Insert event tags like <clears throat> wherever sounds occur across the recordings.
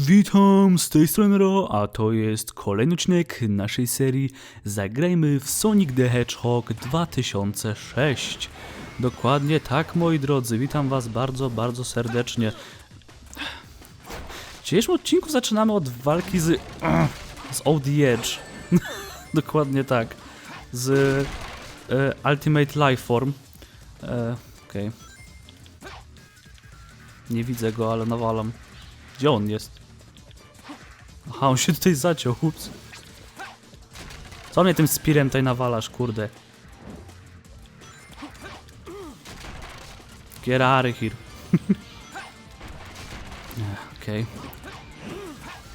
Witam, z tej strony Ro, a to jest kolejny odcinek naszej serii Zagrajmy w Sonic the Hedgehog 2006. Dokładnie tak, moi drodzy, witam was bardzo, bardzo serdecznie. W dzisiejszym odcinku zaczynamy od walki z... z OD Edge. <laughs> Dokładnie tak. Z e, Ultimate Lifeform. E, Okej. Nie widzę go, ale nawalam. Gdzie on jest? Aha, on się tutaj zaciął, ups. Co mnie tym spirem tutaj nawalasz, kurde? Get out of here. Okej.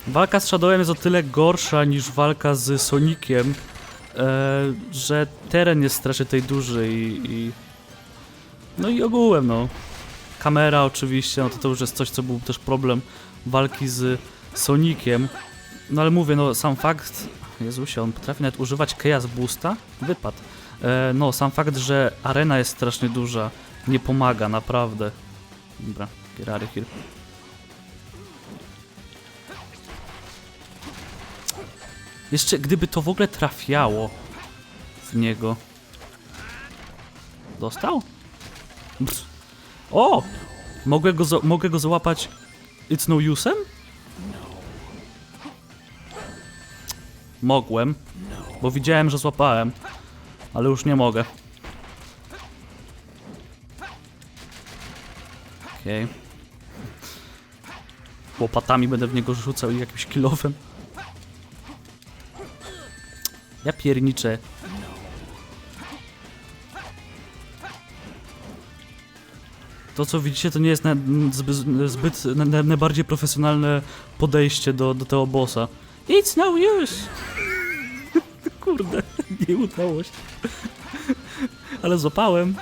Walka z Shadowem jest o tyle gorsza niż walka z Soniciem, e, że teren jest strasznie tutaj duży i, i... No i ogółem, no. Kamera oczywiście, no to to już jest coś, co był też problem walki z Soniciem. No ale mówię, no sam fakt, Jezusie, on potrafi nawet używać Chaos Boosta, wypadł. E, no sam fakt, że arena jest strasznie duża, nie pomaga, naprawdę. Dobra, here. Jeszcze gdyby to w ogóle trafiało w niego. Dostał? O! Mogę go, mogę go złapać It's no use'em? Mogłem, bo widziałem, że złapałem, ale już nie mogę. Okej. Łopatami będę w niego rzucał i jakimś kilofem. Ja pierniczę. To co widzicie to nie jest zbyt, zbyt na, na, najbardziej profesjonalne podejście do, do tego bossa. It's no use! Kurde, <laughs> nie udało się. Ale złapałem.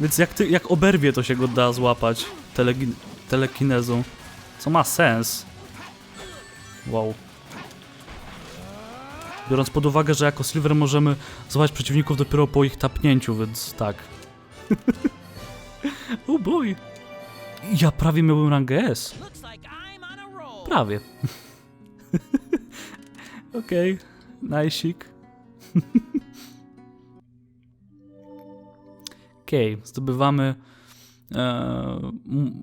Więc jak, ty, jak oberwie to się go da złapać telegi- telekinezą. Co ma sens. Wow. Biorąc pod uwagę, że jako Silver możemy złapać przeciwników dopiero po ich tapnięciu, więc tak. <laughs> oh boy. Ja prawie miałem rangę S. Prawie. <laughs> Okej, najsik. Okej, zdobywamy e,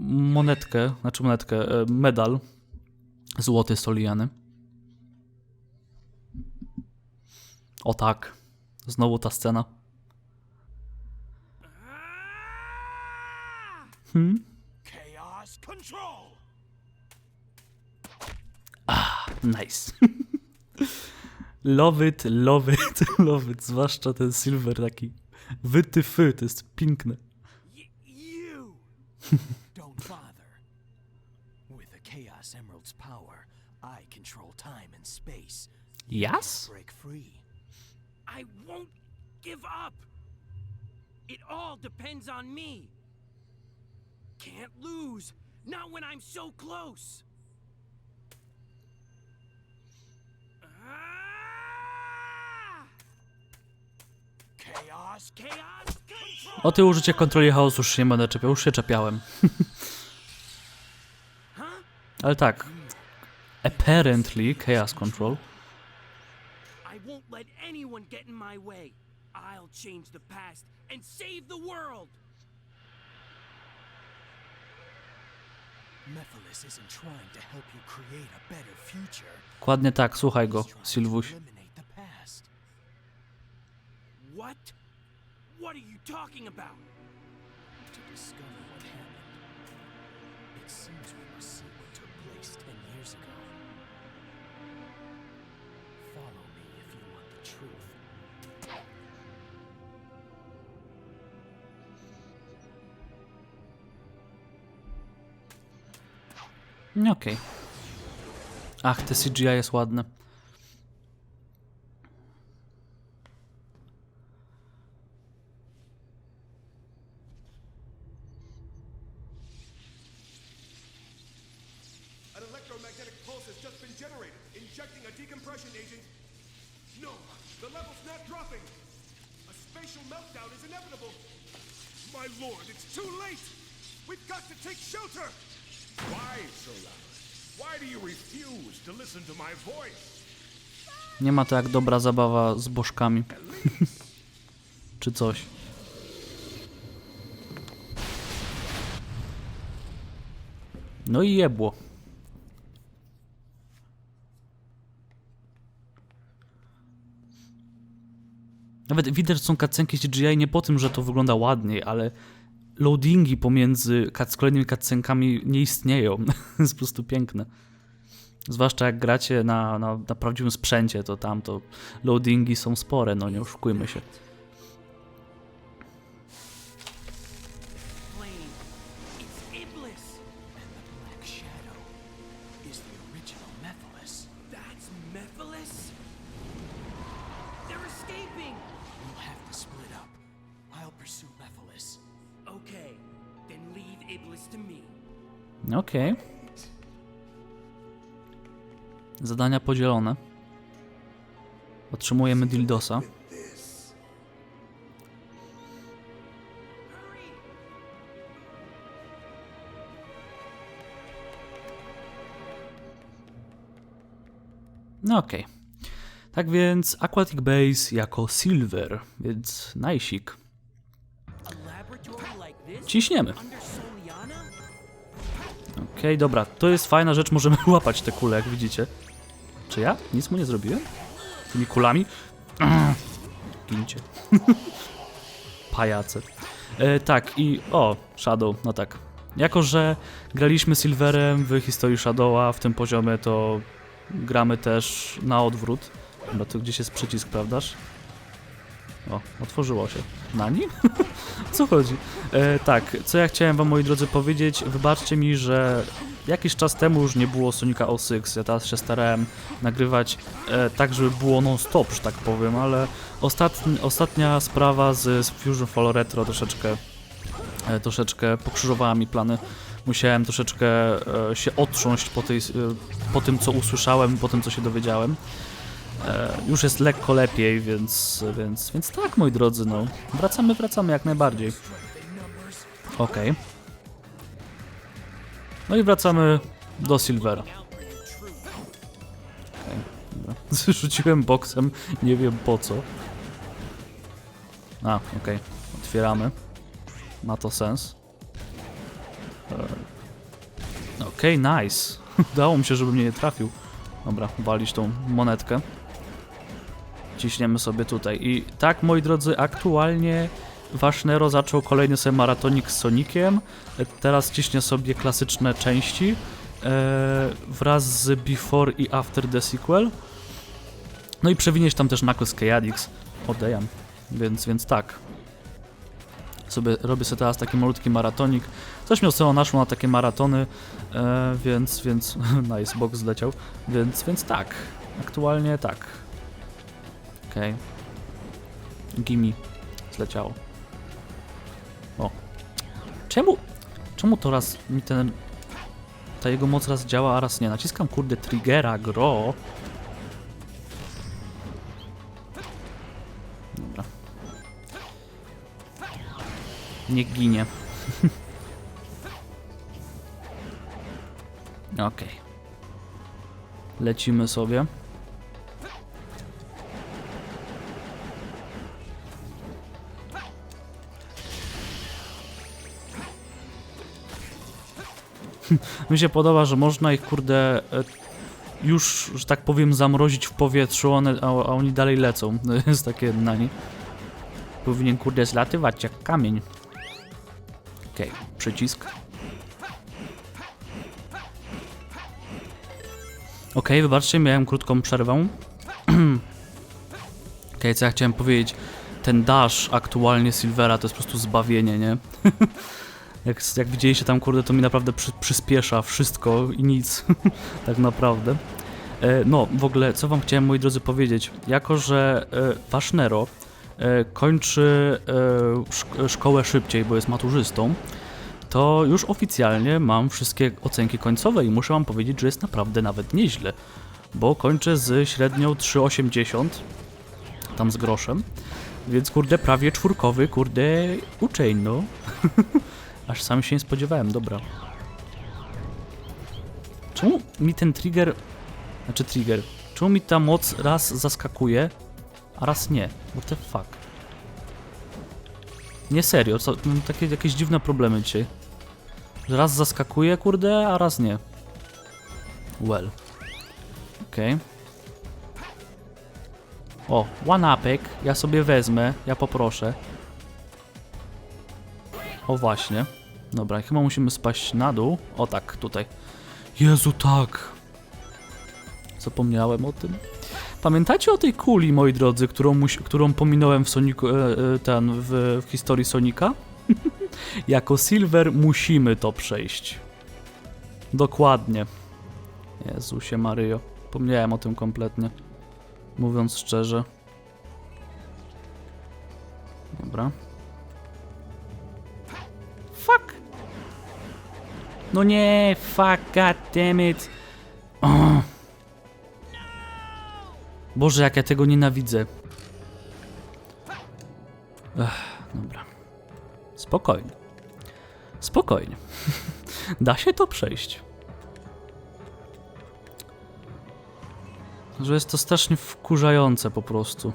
monetkę, znaczy monetkę, e, medal złoty Soliany. O tak, znowu ta scena. Hmm? Chaos control. Nice. <laughs> love it, love it, <laughs> love it. Zwłaszcza ten silver taki wytyfy, to jest piękne. You <laughs> don't bother. With the Chaos Emerald's power, I control time and space. Jas? Break free. I won't give up. It all depends on me. Can't lose. Not when I'm so close. O ty użycie kontroli chaosu już się nie będę czepiał, już się czepiałem. <laughs> Ale tak, apparently chaos control. I won't let anyone get in my way. I'll change the past and save the world. Mephiles isn't trying to help you create a better future. Dokładnie tak, słuchaj go, past. What? What are you talking about? To discover what happened. It seems we must see what took place ten years ago. Follow me if you want the truth. No Okej. Ach, te CGI jest ładne. Nie ma to jak dobra zabawa z bożkami. <laughs> Czy coś. No i jebło. Nawet widać, że są cutscenki CGI nie po tym, że to wygląda ładniej, ale loadingi pomiędzy kolejnymi cutscenkami nie istnieją. <laughs> jest po prostu piękne. Zwłaszcza jak gracie na, na, na prawdziwym sprzęcie, to tam to loadingi są spore, no nie oszukujmy się. Flame. It's Zadania podzielone. Otrzymujemy dildosa. No okej. Tak więc Aquatic Base jako Silver, więc najsik. Ciśniemy. Okej, dobra, to jest fajna rzecz, możemy <laughs> łapać te kule, jak widzicie. Czy ja? Nic mu nie zrobiłem? Tymi kulami? <clears throat> Gincie. <laughs> Pajace. E, tak, i o, Shadow, no tak. Jako, że graliśmy Silverem w historii Shadowa w tym poziomie, to gramy też na odwrót. Chyba tu gdzieś jest przycisk, prawdaż? O, otworzyło się. Na nim? <laughs> Co chodzi? E, tak, co ja chciałem wam, moi drodzy, powiedzieć. Wybaczcie mi, że jakiś czas temu już nie było Sonika 06. Ja teraz się starałem nagrywać e, tak, żeby było non-stop, że tak powiem, ale ostatni, ostatnia sprawa z, z Fusion Fall Retro troszeczkę, e, troszeczkę pokrzyżowała mi plany. Musiałem troszeczkę e, się otrząść po, tej, e, po tym, co usłyszałem, po tym, co się dowiedziałem. E, już jest lekko lepiej, więc, więc, więc tak, moi drodzy, no. Wracamy, wracamy jak najbardziej. Okej. No i wracamy do Silvera. Dobra. Rzuciłem boksem, nie wiem po co. A, okej. Otwieramy. Ma to sens. E, Okej, nice. <laughs> Udało mi się, żeby mnie nie trafił. Dobra, walić tą monetkę. Ciśniemy sobie tutaj. I tak, moi drodzy, aktualnie Wasznero zaczął kolejny sobie maratonik z Sonikiem. E, Teraz ciśnie sobie klasyczne części e, wraz z Before i After the Sequel. No i przewinieść tam też Knuckles Chaotix. Odejam. Więc, więc tak. Sobie, robię sobie teraz taki malutki maratonik. Coś mi ostatnio naszło na takie maratony, e, więc, więc, <laughs> nice, box zleciał. Więc, więc tak. Aktualnie tak. Okej. Gimme. Zleciało. Czemu? Czemu to raz mi ten... Ta jego moc raz działa, a raz nie? Naciskam kurde triggera, gro. Dobra. Niech ginie. <laughs> Okej. Lecimy sobie. Mi się podoba, że można ich kurde e, już, że tak powiem, zamrozić w powietrzu, one, a, a oni dalej lecą. <laughs> Jest takie na nie. Powinien kurde zlatywać jak kamień. Okej, przycisk. Okej, wybaczcie, miałem krótką przerwę. <clears throat> Okej, co ja chciałem powiedzieć. Ten dash aktualnie Silvera to jest po prostu zbawienie, nie? <laughs> Jak, jak widzieliście tam, kurde, to mi naprawdę przy, przyspiesza wszystko i nic, <laughs> tak naprawdę. E, no, w ogóle, co wam chciałem, moi drodzy, powiedzieć. Jako, że e, wasz Nero e, kończy e, szk- szkołę szybciej, bo jest maturzystą, to już oficjalnie mam wszystkie ocenki końcowe i muszę wam powiedzieć, że jest naprawdę nawet nieźle, bo kończę z średnią 3,80, tam z groszem, więc kurde, prawie czwórkowy, kurde, uczeń, no. <laughs> Aż sam się nie spodziewałem, dobra. Czemu mi ten trigger... Znaczy trigger. Czemu mi ta moc raz zaskakuje, a raz nie? What the fuck? Nie serio, co, mam takie jakieś dziwne problemy dzisiaj. Że raz zaskakuje, kurde, a raz nie. Well. Okej. O, one-upek. Ja sobie wezmę, ja poproszę. O właśnie. Dobra, chyba musimy spaść na dół. O tak, tutaj. Jezu, tak. Zapomniałem o tym. Pamiętacie o tej kuli, moi drodzy, którą, którą pominąłem w Sonicu, e, e, ten, w, w historii Sonika? <laughs> jako Silver musimy to przejść. Dokładnie. Jezusie Maryjo. Pomniałem o tym kompletnie. Mówiąc szczerze. Dobra. No nie, fuck, god damn it. O. Boże, jak ja tego nienawidzę. Ech, dobra. Spokojnie. Spokojnie. <laughs> da się to przejść. Że jest to strasznie wkurzające po prostu.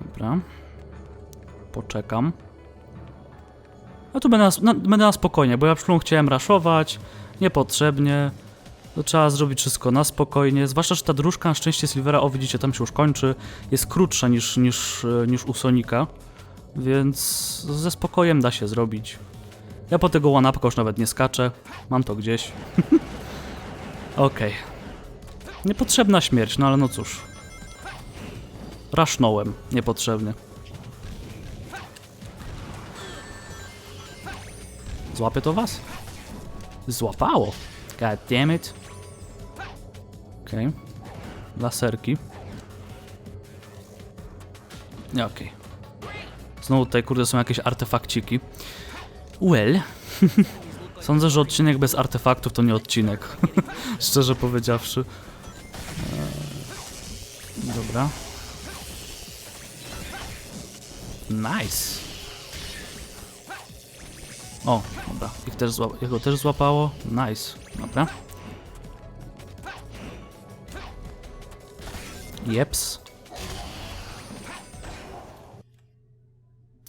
Dobra. Poczekam. A tu będę na, na, będę na spokojnie, bo ja przed chciałem raszować. Niepotrzebnie. To trzeba zrobić wszystko na spokojnie. Zwłaszcza, że ta dróżka na szczęście Silvera, o widzicie, tam się już kończy. Jest krótsza niż, niż, e, niż u Sonika. Więc ze spokojem da się zrobić. Ja po tego one już nawet nie skaczę. Mam to gdzieś. <laughs> Okej. Niepotrzebna śmierć, no ale no cóż. Rasznąłem. Niepotrzebnie. Złapie to was? Złapało. God damn it. Okej. Laserki. Nie, okej. Znowu tutaj, kurde, są jakieś artefakciki. Well. <laughs> Sądzę, że odcinek bez artefaktów to nie odcinek. <laughs> Szczerze powiedziawszy. Eee, Dobra. Nice. O, dobra. Ich też jego też złapało. Nice. Dobra. Jeps.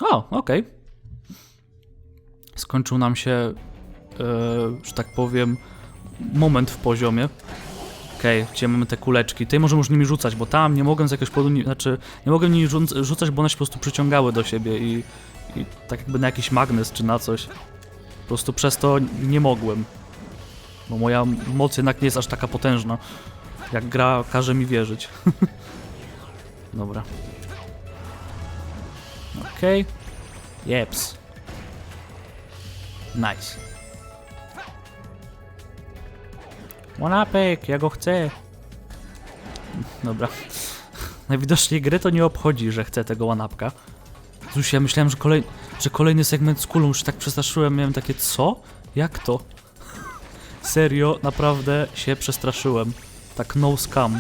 O, okej. Skończył nam się, e, że tak powiem, moment w poziomie. Okej, gdzie mamy te kuleczki. Tutaj możemy już nimi rzucać, bo tam nie mogłem z jakiegoś powodu, znaczy nie mogłem nimi rzu- rzucać, bo one się po prostu przyciągały do siebie i, i tak jakby na jakiś magnes czy na coś. Po prostu przez to nie mogłem. Bo moja moc jednak nie jest aż taka potężna, jak gra każe mi wierzyć. <laughs> Dobra. Okej. Jeps. Nice. Łanapek, ja go chcę. Dobra. <laughs> Najwidoczniej gry to nie obchodzi, że chcę tego łanapka. Cóż, ja myślałem, że, kolej, że kolejny segment z kulą już tak przestraszyłem, miałem takie, co? Jak to? <laughs> Serio, naprawdę się przestraszyłem. Tak no scam.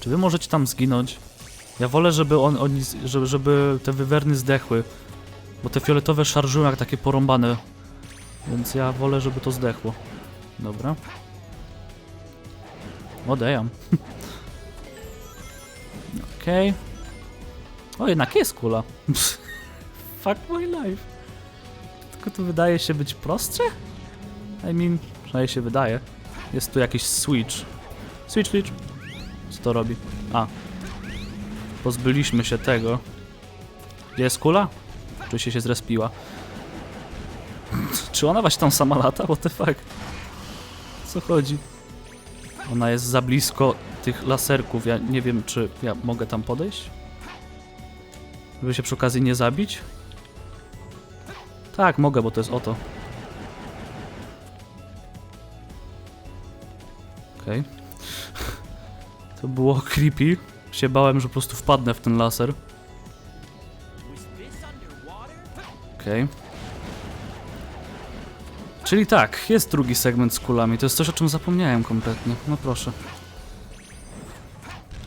Czy wy możecie tam zginąć? Ja wolę, żeby on, oni, żeby, żeby te wywerny zdechły. Bo te fioletowe szarżują jak takie porąbane. Więc ja wolę, żeby to zdechło. Dobra. Odejam. <laughs> Okej. O, jednak jest kula. Fuck my life. Tylko to wydaje się być prostsze? I mean, przynajmniej się wydaje. Jest tu jakiś switch. Switch, switch. Co to robi? A. Pozbyliśmy się tego. Gdzie jest kula? Czy się się zrespiła? Czy ona właśnie tam sama lata? What the fuck? Co chodzi? Ona jest za blisko tych laserków. Ja nie wiem, czy ja mogę tam podejść? Żeby się przy okazji nie zabić? Tak, mogę, bo to jest oto. Okej. <laughs> To było creepy. Się bałem, że po prostu wpadnę w ten laser. Okej. Czyli tak, jest drugi segment z kulami. To jest coś, o czym zapomniałem kompletnie. No proszę.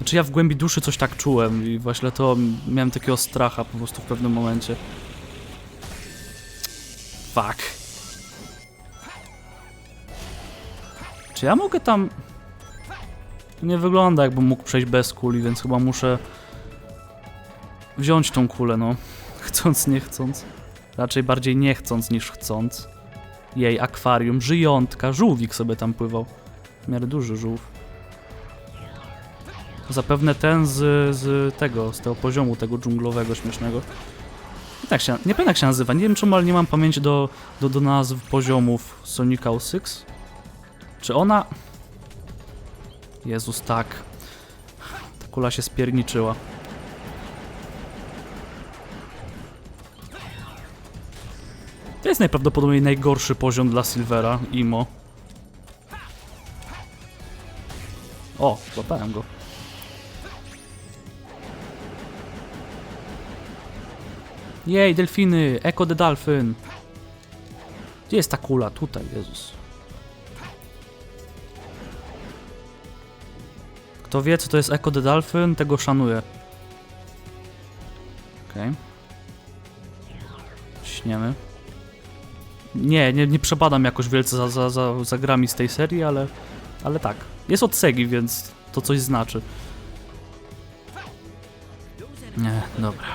Znaczy ja w głębi duszy coś tak czułem i właśnie to miałem takiego stracha po prostu w pewnym momencie. Fuck. Czy ja mogę tam... Nie wygląda jakbym mógł przejść bez kuli, więc chyba muszę wziąć tą kulę, no. <laughs> Chcąc, nie chcąc. Raczej bardziej nie chcąc niż chcąc. Jej, akwarium, żyjątka, żółwik sobie tam pływał. W miarę duży żółw. Zapewne ten z, z tego, z tego poziomu, tego dżunglowego, śmiesznego. Nie, tak się, nie pamiętam jak się nazywa, nie wiem czemu, ale nie mam pamięci do, do, do nazw poziomów Sonica 06. Czy ona... Jezus, tak. Ta kula się spierniczyła. To jest najprawdopodobniej najgorszy poziom dla Silvera, Imo. O, złapałem go. Jej, delfiny! Echo the Dolphin! Gdzie jest ta kula? Tutaj, Jezus. Kto wie, co to jest Echo the Dolphin, tego szanuję. Okej. Śniemy. Nie, nie, nie przepadam jakoś wielce za, za, za, za grami z tej serii, ale, ale tak. Jest od Segi, więc to coś znaczy. Nie, dobra.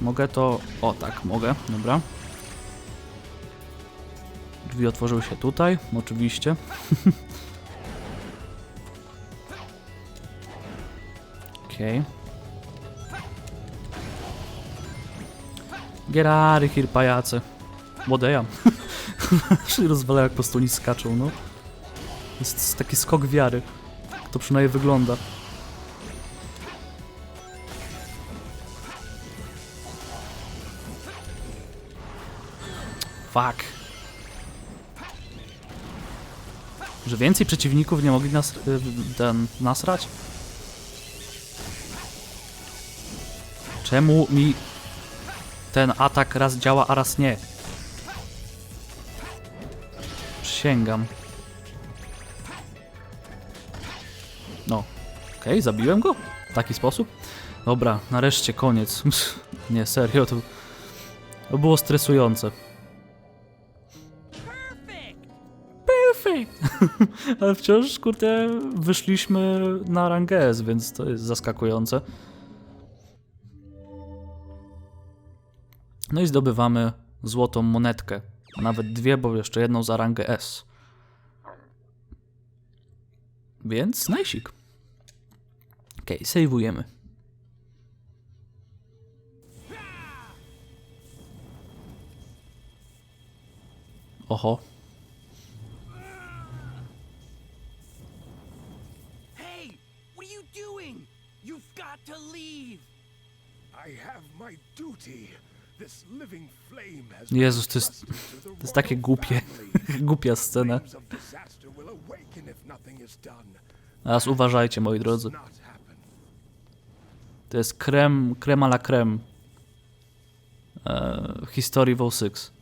Mogę to... O, tak, mogę, dobra. Drzwi otworzyły się tutaj, oczywiście. <laughs> Okej. Okay. Of here, pajacy. Młodeja. Się <laughs> rozwalają jak po prostu oni skaczą, no. Jest taki skok wiary. To przynajmniej wygląda. Fuck. Że więcej przeciwników nie mogli nas, y, ten, nasrać? Czemu mi ten atak raz działa, a raz nie? Przysięgam. No. Okej, zabiłem go? W taki sposób? Dobra, nareszcie koniec. <laughs> nie, serio, to, to było stresujące. <laughs> Ale wciąż, kurde, wyszliśmy na rangę S, więc to jest zaskakujące. No i zdobywamy złotą monetkę. A nawet dwie, bo jeszcze jedną za rangę S. Więc najsik. Okej, okay, sejwujemy. Oho. To leave. I have my duty. This living flame has Jezus, to jest, to jest takie głupie. <laughs> Głupia scena. Teraz uważajcie, moi drodzy. To jest krem, krem a la krem e, historii w 06.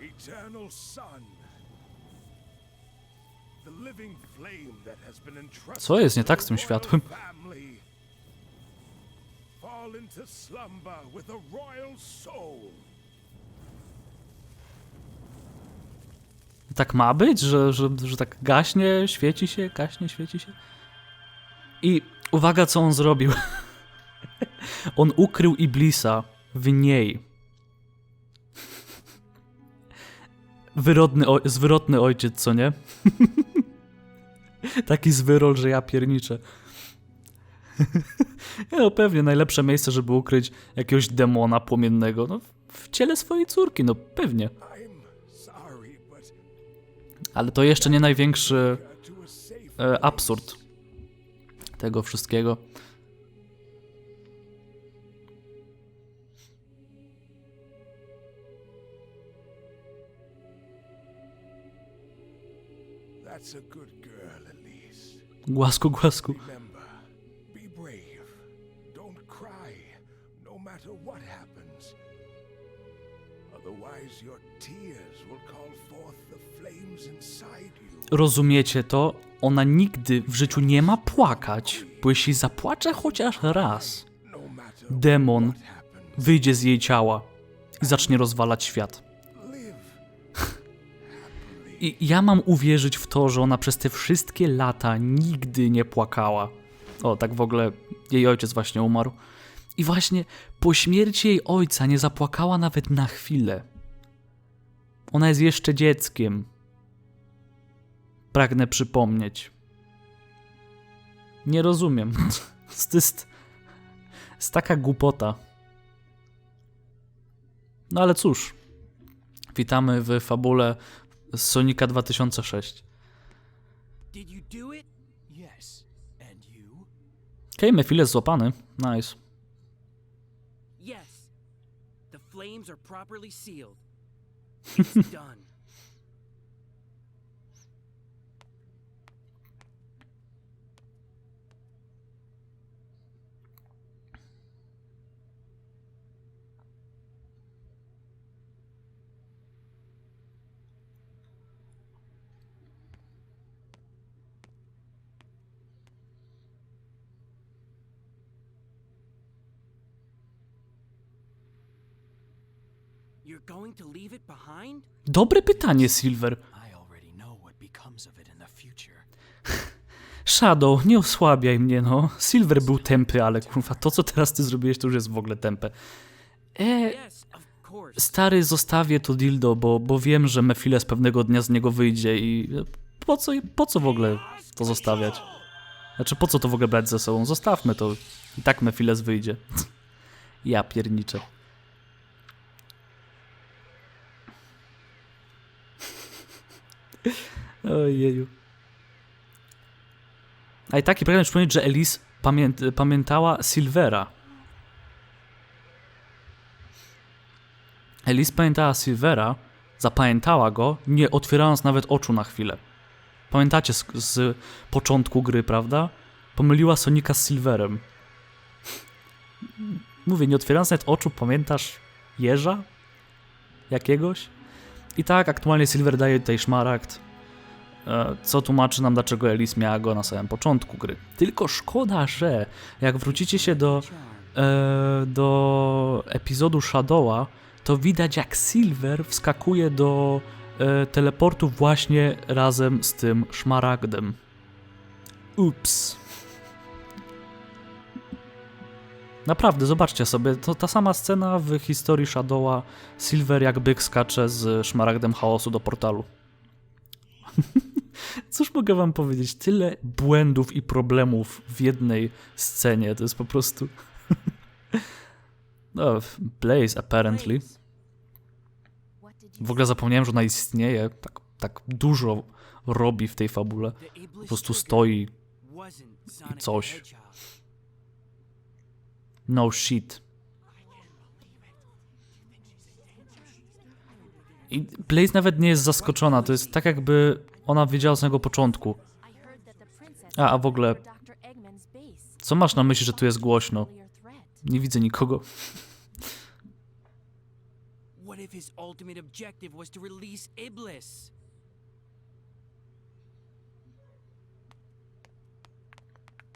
Eternal Sun. Co jest nie tak z tym światłem? Tak ma być, że, że, że tak gaśnie, świeci się, gaśnie, świeci się. I uwaga, co on zrobił. <laughs> on ukrył Iblisa w niej. Wyrodny, ojciec, co nie? <laughs> Taki zwyrol, że ja pierniczę. <laughs> no pewnie najlepsze miejsce, żeby ukryć jakiegoś demona płomiennego. No, w ciele swojej córki, no pewnie. Ale to jeszcze nie największy e, absurd tego wszystkiego. That's a good. Głasku, głasku. No. Rozumiecie to? Ona nigdy w życiu nie ma płakać, bo jeśli zapłacze chociaż raz, No demon wyjdzie z jej ciała i zacznie rozwalać świat. Ja mam uwierzyć w to, że ona przez te wszystkie lata nigdy nie płakała. O, tak w ogóle jej ojciec właśnie umarł. I właśnie po śmierci jej ojca nie zapłakała nawet na chwilę. Ona jest jeszcze dzieckiem. Pragnę przypomnieć. Nie rozumiem. <laughs> To jest, jest taka głupota. No ale cóż. Witamy w fabule z Sonika 2006. Did you do it? Yes. And you? Okej, Mefile złapany. Nice. Yes. The flames are properly sealed. It's <laughs> done. Dobre pytanie, Silver. Shadow, nie osłabiaj mnie, no. Silver był tępy, ale kurwa, to co teraz ty zrobiłeś, to już jest w ogóle tępe. E, stary, zostawię to dildo, bo, bo wiem, że Mefiles pewnego dnia z niego wyjdzie i po co, po co w ogóle to zostawiać? Znaczy, po co to w ogóle brać ze sobą? Zostawmy to. I tak Mefiles wyjdzie. <laughs> Ja pierniczę. Ojeju. A i taki pragnę przypomnieć, że Elise pamię pamiętała Silvera. Elise pamiętała Silvera, zapamiętała go, nie otwierając nawet oczu na chwilę. Pamiętacie z, z początku gry, prawda? Pomyliła Sonika z Silverem. Mówię, nie otwierając nawet oczu, pamiętasz jeża? Jakiegoś? I tak, aktualnie Silver daje tutaj szmaragd, e, co tłumaczy nam, dlaczego Elise miała go na samym początku gry. Tylko szkoda, że jak wrócicie się do, e, do epizodu Shadowa, to widać jak Silver wskakuje do e, teleportu właśnie razem z tym szmaragdem. Ups. Naprawdę, zobaczcie sobie, to ta sama scena w historii Shadowa. Silver jak byk skacze z szmaragdem chaosu do portalu. <laughs> Cóż mogę wam powiedzieć? Tyle błędów i problemów w jednej scenie. To jest po prostu... <laughs> no, Blaze apparently. W ogóle zapomniałem, że ona istnieje. Tak, tak dużo robi w tej fabule. Po prostu stoi. the coś. No shit. I Blaze nawet nie jest zaskoczona. To jest tak, jakby ona wiedziała od samego początku. A, a w ogóle, co masz na myśli, że tu jest głośno? Nie widzę nikogo. What if his ultimate objective was to release Iblis?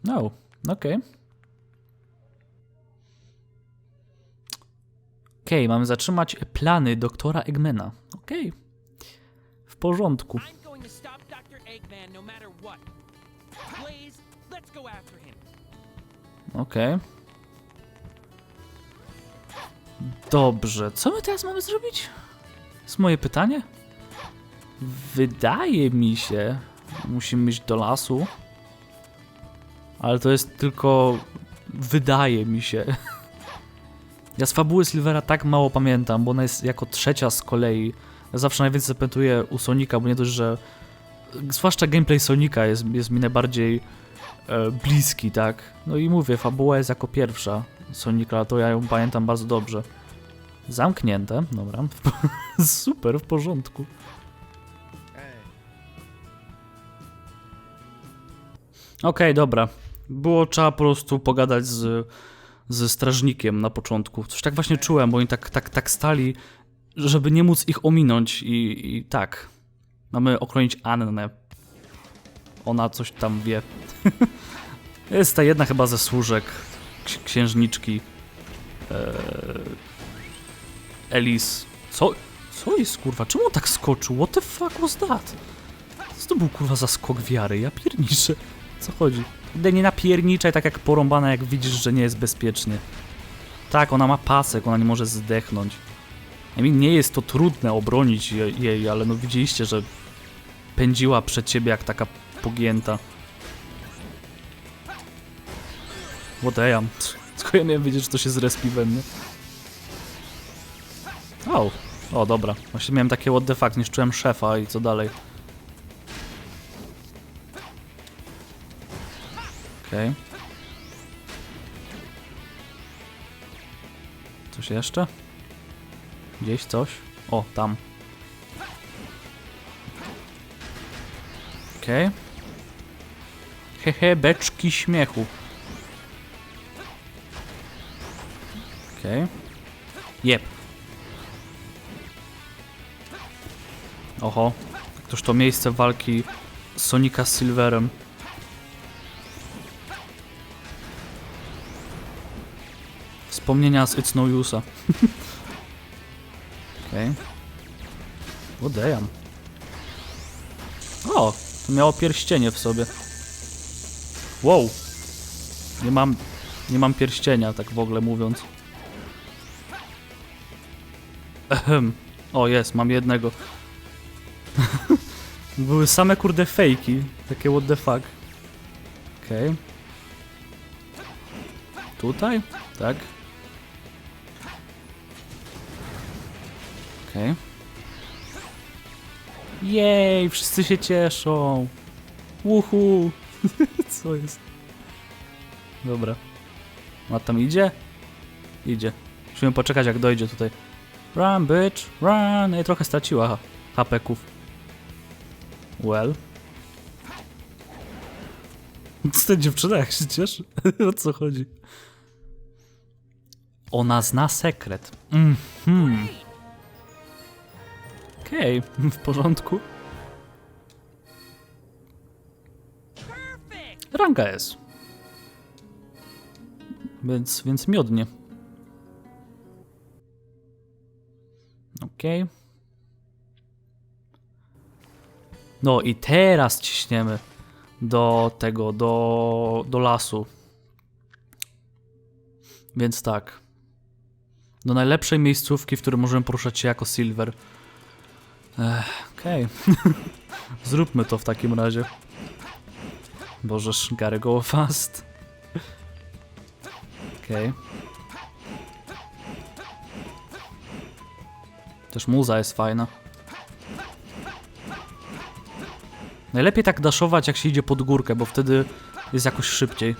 No, okej. Okej, mamy zatrzymać plany doktora Eggmana. Okej. W porządku. No. Okej. Dobrze, co my teraz mamy zrobić? Jest moje pytanie? Wydaje mi się, musimy iść do lasu. Ale to jest tylko. Wydaje mi się. <laughs> Ja z fabuły Silvera tak mało pamiętam, bo ona jest jako trzecia z kolei. Ja zawsze najwięcej zapamiętuję u Sonika, bo nie dość, że. Zwłaszcza gameplay Sonika jest, jest mi najbardziej e, bliski, tak? No i mówię, fabuła jest jako pierwsza Sonika, to ja ją pamiętam bardzo dobrze. Zamknięte, dobra. <laughs> Super, w porządku. Okej, dobra. Było trzeba po prostu pogadać z, ze strażnikiem na początku. Coś tak właśnie czułem, bo oni tak, tak, tak stali, żeby nie móc ich ominąć i, i tak. Mamy ochronić Annę. Ona coś tam wie. <laughs> Jest ta jedna chyba ze służek ks- księżniczki. Eee, Elis. Co? Co jest kurwa? Czemu on tak skoczył? What the fuck was that? Co to był kurwa za skok wiary? Ja pierniczę. Co chodzi? Idę nie napierniczaj tak jak porąbana, jak widzisz, że nie jest bezpiecznie. Tak, ona ma pasek, ona nie może zdechnąć. I nie jest to trudne obronić je- jej, ale no widzieliście, że pędziła przed ciebie jak taka pogięta. What I am. Tylko ja miałem wiedzieć, że to się zrespi we mnie. O, o dobra. Właśnie miałem takie what the fuck, niszczyłem szefa i co dalej. Okej. Coś jeszcze? Gdzieś coś? O, tam. Okej. Hehe, beczki śmiechu. Okej. Jep. Oho. Ktoż to miejsce walki Sonika z Silverem. Wspomnienia z It's No Use'a. Okej. Okay. damn. O, to miało pierścienie w sobie. Wow. Nie mam, nie mam pierścienia, tak w ogóle mówiąc. Ehem. O, jest, mam jednego. <laughs> Były same kurde fejki. Takie what the fuck. Okej. Tutaj? Tak. Okej. Jej, wszyscy się cieszą. Uhu. <laughs> Co jest? Dobra. A tam idzie? Idzie. Musimy poczekać jak dojdzie tutaj. Run, bitch, run! Ej, trochę straciła hapeków. Well. <laughs> Co ta dziewczyna jak się cieszy? <laughs> o co chodzi? Ona zna sekret. Mhm. Okej, <laughs> w porządku. Ranga jest. Więc, więc miodnie. Okej. No i teraz ciśniemy do tego, do, do lasu. Więc tak. Do najlepszej miejscówki, w której możemy poruszać się jako Silver. Okej. <laughs> Zróbmy to w takim razie. Bożeż, gotta go fast. Okej. Też muza jest fajna. Najlepiej tak daszować jak się idzie pod górkę, bo wtedy jest jakoś szybciej.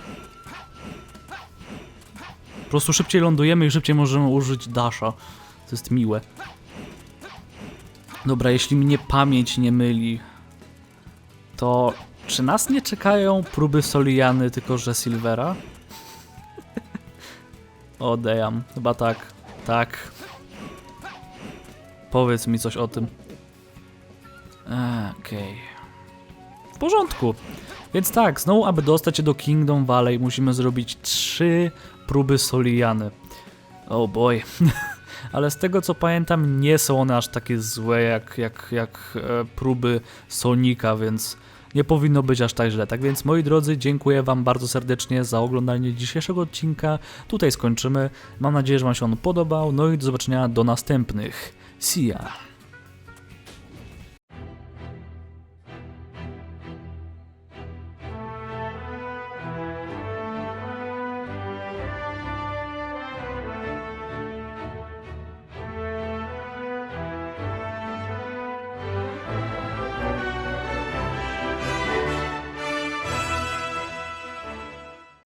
Po prostu szybciej lądujemy i szybciej możemy użyć dasha. To jest miłe. Dobra, jeśli mnie pamięć nie myli, to czy nas nie czekają próby Soliany, tylko że Silvera? <laughs> o, damn. Chyba tak. Tak. Powiedz mi coś o tym. Eee, Okej. W porządku. Więc tak, znowu, aby dostać się do Kingdom Valley, musimy zrobić trzy próby Soliany. Oh boy. <laughs> Ale z tego co pamiętam, nie są one aż takie złe jak, jak, jak e, próby Sonika, więc nie powinno być aż tak źle. Tak więc, moi drodzy, dziękuję Wam bardzo serdecznie za oglądanie dzisiejszego odcinka. Tutaj skończymy. Mam nadzieję, że Wam się on podobał. No i do zobaczenia do następnych. See ya.